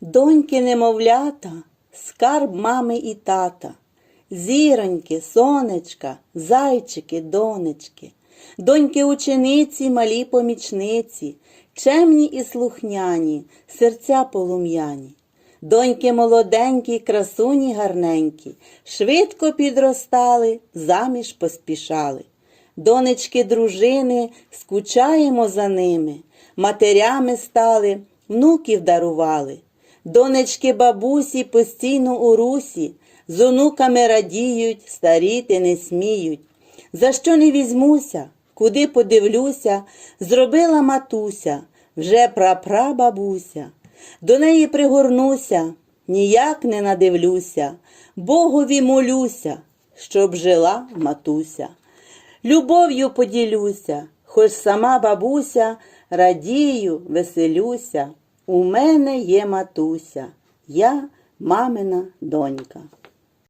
Доньки немовлята, скарб мами і тата, зіроньки, сонечка, зайчики, донечки, доньки учениці, малі помічниці, чемні і слухняні, серця полум'яні. Доньки молоденькі, красуні гарненькі, швидко підростали, заміж поспішали. Донечки дружини, скучаємо за ними, матерями стали, внуків дарували. Донечки бабусі постійно у русі, з онуками радіють, старіти не сміють. За що не візьмуся, куди подивлюся, зробила матуся, вже прапрабабуся. До неї пригорнуся, ніяк не надивлюся, Богові молюся, щоб жила матуся. Любов'ю поділюся, хоч сама бабуся, радію, веселюся. У мене є матуся, я мамина донька.